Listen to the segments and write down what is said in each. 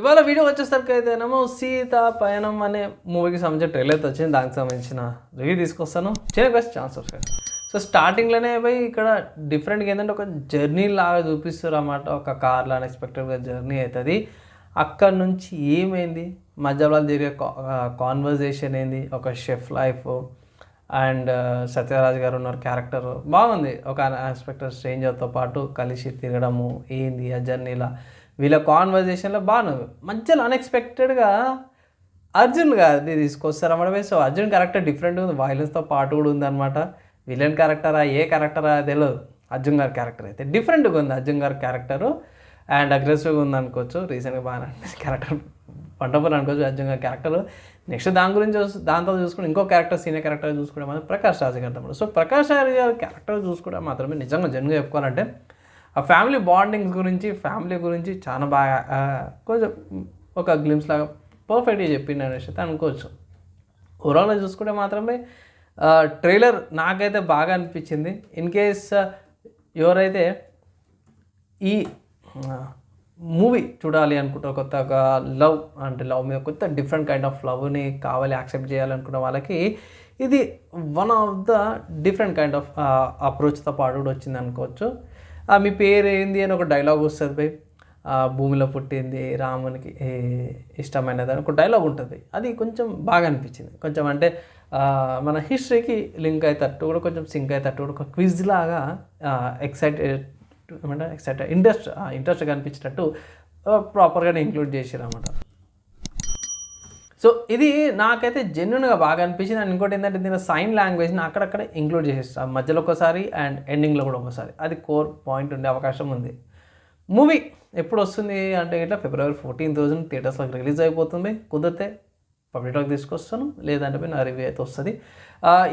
ఇవాళ వీడియో వచ్చేసరికి అయితేనేమో సీత పయనం అనే మూవీకి సంబంధించిన ట్రైలర్ అయితే వచ్చింది. దానికి సంబంధించిన రివ్యూ తీసుకొస్తాను. చేయ బెస్ట్ ఛాన్స్ సబ్స్క్రైబ్ సో స్టార్టింగ్లోనే పోయి ఇక్కడ డిఫరెంట్గా ఏంటంటే ఒక జర్నీ లాగా చూపిస్తారు అన్నమాట. ఒక కార్లో అన్ఎక్స్పెక్టెడ్గా జర్నీ అవుతుంది. అక్కడ నుంచి ఏమైంది? మధ్యలో జరిగే కాన్వర్జేషన్ ఏంది? ఒక షెఫ్ లైఫ్ అండ్ సత్యరాజ్ గారు ఉన్నారు క్యారెక్టర్ బాగుంది. ఒక అన్ఎక్స్పెక్టెడ్ స్ట్రేంజర్తో పాటు కలిసి తిరగడము ఏంది ఆ జర్నీలా వీళ్ళ కాన్వర్జేషన్లో బాను. మధ్యలో అన్ఎక్స్పెక్టెడ్గా అర్జున్ గారిది తీసుకొస్తారన్నమాట సో అర్జున్ క్యారెక్టర్ డిఫరెంట్ ఉంది. వైలెన్స్తో పాటు కూడా ఉందన్నమాట విలన్ క్యారెక్టరా ఏ క్యారెక్టరా తెలియదు అర్జున్ గారి క్యారెక్టర్ అయితే. డిఫరెంట్గా ఉంది అర్జున్ గారి క్యారెక్టరు అండ్ అగ్రెసివ్గా ఉంది అనుకోవచ్చు. రీసెంట్గా బాగా క్యారెక్టర్ వండర్ఫుల్ అనుకోవచ్చు అర్జున్ గారి క్యారెక్టర్ నెక్స్ట్ దాని గురించి దాంతో చూసుకుంటే ఇంకో క్యారెక్టర్ సీనియర్ క్యారెక్టర్ చూసుకుంటే మాత్రం ప్రకాష్ రాజు గారు తమ్ముడు. సో ప్రకాష్ రాజు గారి క్యారెక్టర్ చూసుకుంటే మాత్రమే నిజంగా జన్గా చెప్పుకోవాలంటే ఆ ఫ్యామిలీ బాండింగ్స్ గురించి ఫ్యామిలీ గురించి చాలా బాగా కొంచెం ఒక గ్లిమ్స్ లాగా పర్ఫెక్ట్గా చెప్పింది అనేసి అయితే అనుకోవచ్చు. ఓవరాల్గా చూసుకుంటే మాత్రమే ట్రైలర్ నాకైతే బాగా అనిపించింది. ఇన్ కేస్ ఎవరైతే ఈ మూవీ చూడాలి అనుకుంటారు కొత్తగా లవ్ అంటే లవ్ మీద కొత్త డిఫరెంట్ కైండ్ ఆఫ్ లవ్ని కావాలి యాక్సెప్ట్ చేయాలనుకున్న వాళ్ళకి ఇది one of the different kind of అప్రోచ్తో పాటు కూడా వచ్చింది అనుకోవచ్చు. మీ పేరు ఏంది? అని ఒక డైలాగ్ వస్తుంది బై. ఆ, భూమిలో పుట్టింది రామునికి ఇష్టమైనది అని ఒక డైలాగ్ ఉంటుంది. అది కొంచెం బాగా అనిపించింది. కొంచెం అంటే మన హిస్టరీకి లింక్ అయ్యేటట్టు కూడా కొంచెం సింక్ అయ్యేటట్టు కూడా ఒక క్విజ్ లాగా ఎక్సైట్ ఏమంటే ఎక్సైట్ ఇంట్రెస్ట్ ఇంట్రెస్ట్ కనిపించేటట్టు ప్రాపర్గానే ఇంక్లూడ్ చేసారు అనమాట సో ఇది నాకైతే జెన్యున్గా బాగా అనిపించింది. అండ్ ఇంకోటి ఏంటంటే దీని సైన్ లాంగ్వేజ్ని అక్కడక్కడ ఇంక్లూడ్ చేసేస్తాను మధ్యలో ఒకసారి అండ్ ఎండింగ్లో కూడా ఒకసారి అది కోర్ పాయింట్ ఉండే అవకాశం ఉంది. మూవీ ఎప్పుడు వస్తుంది అంటే ఇట్లా ఫిబ్రవరి ఫోర్టీన్ థౌసండ్ థియేటర్స్లోకి రిలీజ్ అయిపోతుంది. కుదిరితే పబ్లిక్లోకి తీసుకొస్తాను. లేదంటే పోయి నా రివ్యూ అయితే వస్తుంది.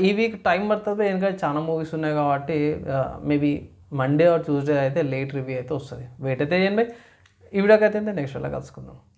ఈ వీక్ టైం పడుతుంది. ఎందుకంటే చాలా మూవీస్ ఉన్నాయి కాబట్టి మేబీ మండే ఆర్ ట్యూస్డే అయితే లేట్ రివ్యూ అయితే వస్తుంది. వెయిట్ అయితే చేయండి. ఈ వీడియోకి అయితే నెక్స్ట్ వీడియోలో కలుసుకుందాం.